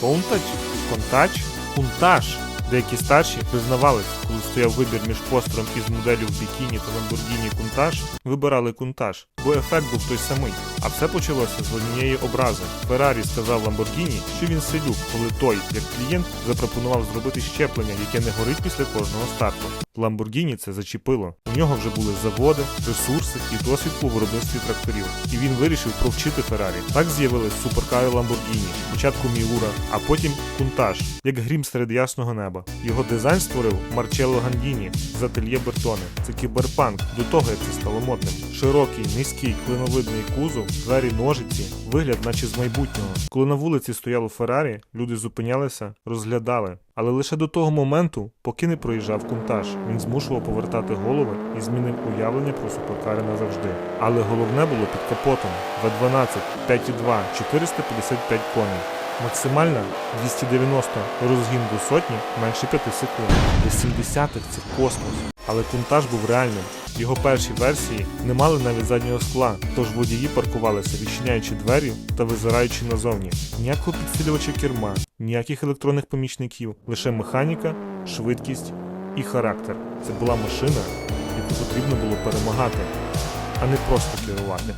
Countach? Контач? Кунтаж. Деякі старші признавались, коли стояв вибір між постером із моделлю в бікіні та Lamborghini кунтаж, вибирали Countach, бо ефект був той самий. А все почалося з однієї образи. Феррарі сказав Lamborghini, що він селюк, коли той, як клієнт, запропонував зробити щеплення, яке не горить після кожного старту. Lamborghini це зачепило. У нього вже були заводи, ресурси і досвід у виробництві тракторів. І він вирішив провчити Феррарі. Так з'явились суперкари Lamborghini, спочатку Міура, а потім Кунтаж, як грім серед ясного неба. Його дизайн створив Марчелло Гандіні з ательє Бертоне. Це кіберпанк до того, як це стало модним. Широкий, низький, клиновидний кузов, двері ножиці, вигляд, наче з майбутнього. Коли на вулиці стояло Феррарі, люди зупинялися, розглядали. Але лише до того моменту, поки не проїжджав кунтаж, він змушував повертати голови і змінив уявлення про суперкари назавжди. Але головне було під капотом В12, 5,2, 455 коней. Максимальна 290 розгін до сотні менше 5 секунд. До 70-х це космос. Але кунтаж був реальним. Його перші версії не мали навіть заднього скла, тож водії паркувалися, відчиняючи двері та визираючи назовні. Ніякого підсилювача керма, ніяких електронних помічників, лише механіка, швидкість і характер. Це була машина, яку потрібно було перемагати, а не просто керувати.